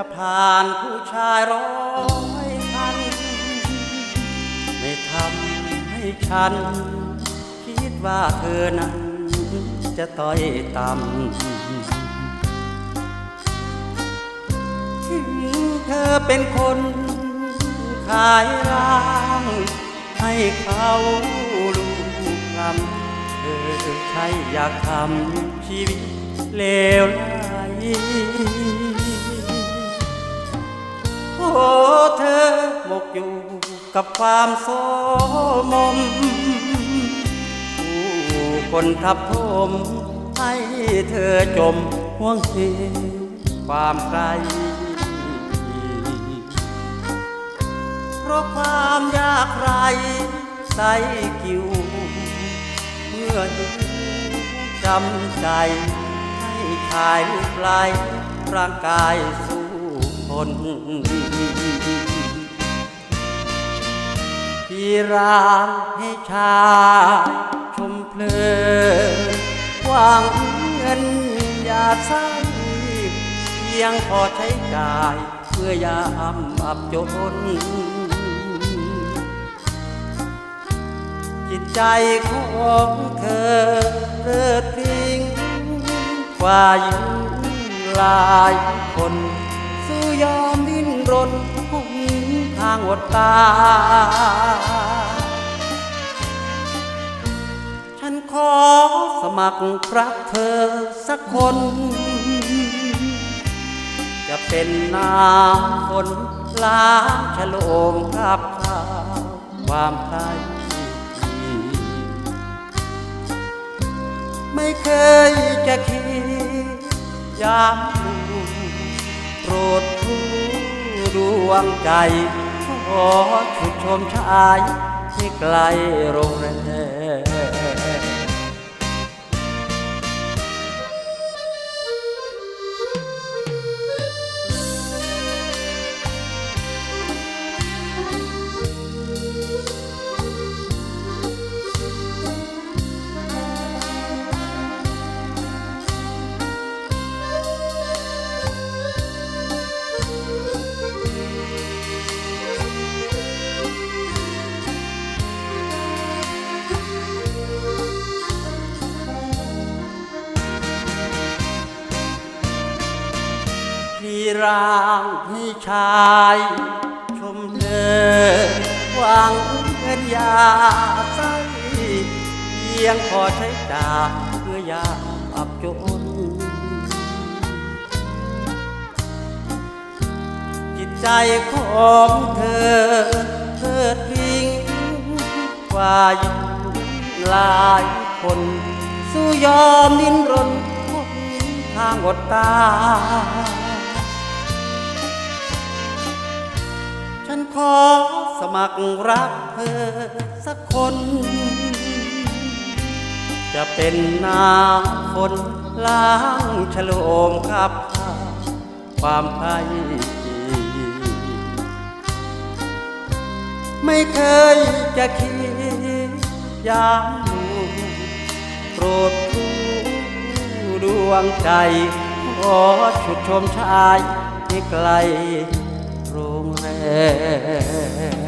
จะผ่านผู้ชายร้อยพัน ไม่ทำให้ฉัน คิดว่าเธอนั้นจะต้อยต่ำถึงเธอเป็นคนขายร่างให้เขาลูกคำเธอใช่อยากทำชีวิตเลวไหล เธอหมกอยู่กับความโสมมผู้คนทับทมให้เธอจมห่วงเหความไกลเพราะความยากไรใส่กิว เมื่อจำใจให้ชายลูกลร่างกายสู น ที่ร้างให้ชาชมเพลินหวังเงินอย่าใส่เพียงพอใช้จ่ายเพื่อยามอับจน จิตใจของเธอเลิดพริ้งกว่าหญิงหลายคนางอดตา ฉันขอสมัครรักเธอสักคน จะเป็นน้ำฝนล้างฉโลมกับข้าวความไทยไม่เคยจะคิดยามดูโปรดผู้ดวงใจ ขอชุดชมชายที่ไกลโรงแรม ร่างให้ชาย ชมเลิศหวังเงินยาใส่เพียงพอใช้จ่ายเพื่อยาอับจน จิตใจของเธอเทิดทิ้งกว่าหญิงหลายคน สู้ยอมดิ้นรนหนทางอดตา อสมัครรักเธอสักคน จะเป็นน้ำฝนล้างฉโลมครับข้าความไพ่ไม่เคยจะคิดยามดูโปรดผู้ดวงใจขอชุดชมชายให้ไกล โรงแรม